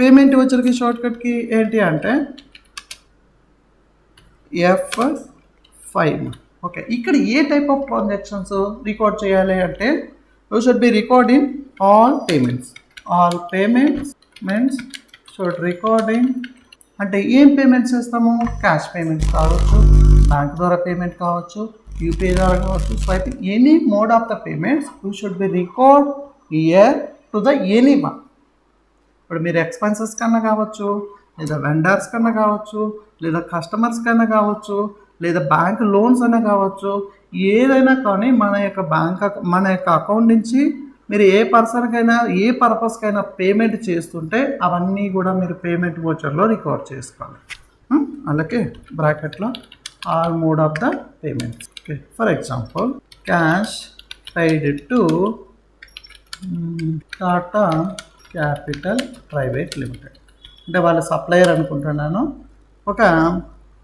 Payment వచ్చరికి short కట్కి ఏంటి అంటే ఎఫ్ ఫైవ్ ఓకే ఇక్కడ ఏ టైప్ ఆఫ్ ట్రాన్సాక్షన్స్ రికార్డ్ చేయాలి అంటే you should be recording all payments all payments means should recording అంటే ఏం పేమెంట్స్ చేస్తాము? క్యాష్ పేమెంట్స్ కావచ్చు బ్యాంక్ ద్వారా పేమెంట్ కావచ్చు యూపీఐ ద్వారా కావచ్చు swiping any mode of the payments you should be record year to the any one ఇప్పుడు మీరు ఎక్స్పెన్సెస్ కన్నా కావచ్చు లేదా వెండర్స్ కన్నా కావచ్చు లేదా కస్టమర్స్ కన్నా కావచ్చు లేదా బ్యాంక్ లోన్స్ అయినా కావచ్చు ఏదైనా కానీ మన యొక్క బ్యాంక్ మన యొక్క అకౌంట్ నుంచి మీరు ఏ పర్సన్కైనా ఏ పర్పస్కైనా పేమెంట్ చేస్తుంటే అవన్నీ కూడా మీరు పేమెంట్ ఓచర్లో రికార్డ్ చేసుకోవాలి. అలాగే బ్రాకెట్లో all mode of the payments okay for example cash paid to Tata capital private limited. అంటే వాళ్ళ సప్లయర్ అనుకుంటున్నాను. ఒక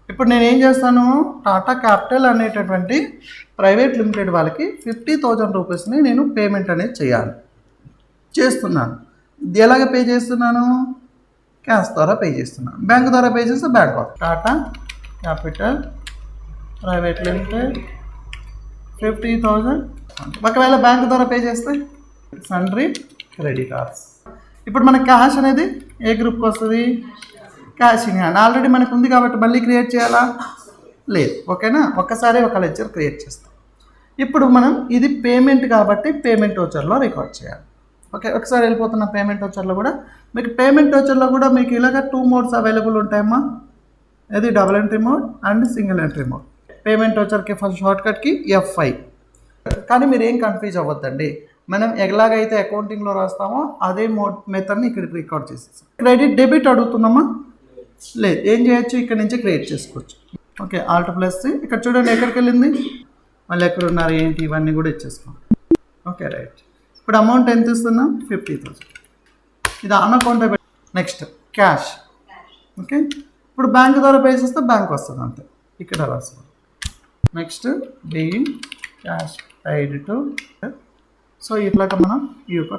ఇప్పుడు నేను ఏం చేస్తాను? టాటా క్యాపిటల్ అనేటటువంటి ప్రైవేట్ లిమిటెడ్ వాళ్ళకి ఫిఫ్టీ థౌజండ్ రూపీస్ని నేను పేమెంట్ అనేది చేయాలి. చేస్తున్నాను. ఇది ఎలాగ పే చేస్తున్నాను? క్యాష్ ద్వారా పే చేస్తున్నాను. బ్యాంక్ ద్వారా పే చేస్తే bank Tata capital private limited fifty thousand. ఒకవేళ బ్యాంక్ ద్వారా పే చేస్తే సండ్రీ కార్డ్స్. ఇప్పుడు మనకి క్యాష్ అనేది ఏ గ్రూప్కి వస్తుంది? క్యాష్ ఇన్ హ్యాండ్ ఆల్రెడీ మనకు ఉంది కాబట్టి మళ్ళీ క్రియేట్ చేయాలా? లేదు. ఓకేనా? ఒక్కసారి ఒక లెక్చర్ క్రియేట్ చేస్తాం. ఇప్పుడు మనం ఇది పేమెంట్ కాబట్టి పేమెంట్ వచ్చర్లో రికార్డ్ చేయాలి. ఓకే? ఒకసారి వెళ్ళిపోతున్న పేమెంట్ వచ్చర్లో కూడా. మీకు పేమెంట్ వచ్చర్లో కూడా మీకు ఇలాగ టూ మోడ్స్ అవైలబుల్ ఉంటాయమ్మా. ఇది double entry mode and single entry mode payment వచ్చరికి ఫస్ట్ షార్ట్కట్కి ఎఫ్ఐ కానీ మీరు ఏం కన్ఫ్యూజ్ అవ్వద్దండి. మనం ఎలాగైతే అకౌంటింగ్లో రాస్తామో అదే మో మెథడ్ని ఇక్కడ రికార్డ్ చేసేసాం. క్రెడిట్ డెబిట్ అడుగుతున్నామా? లేదు. ఏం చేయొచ్చు? ఇక్కడ నుంచి క్రియేట్ చేసుకోవచ్చు. ఓకే ఆల్ట్ ప్లస్ ఇక్కడ చూడండి ఎక్కడికి వెళ్ళింది మళ్ళీ ఎక్కడ ఉన్నారు ఏంటి? ఇవన్నీ కూడా ఇచ్చేసుకోండి ఓకే రైట్ ఇప్పుడు అమౌంట్ ఎంత ఇస్తున్నాం? ఫిఫ్టీ థౌసండ్ ఇది on account next cash okay ఇప్పుడు బ్యాంక్ ద్వారా పే చేస్తే బ్యాంక్ వస్తుంది అంతే. ఇక్కడ రాసుకోండి next being cash ID to so ఇట్లాగ మనం ఈ యొక్క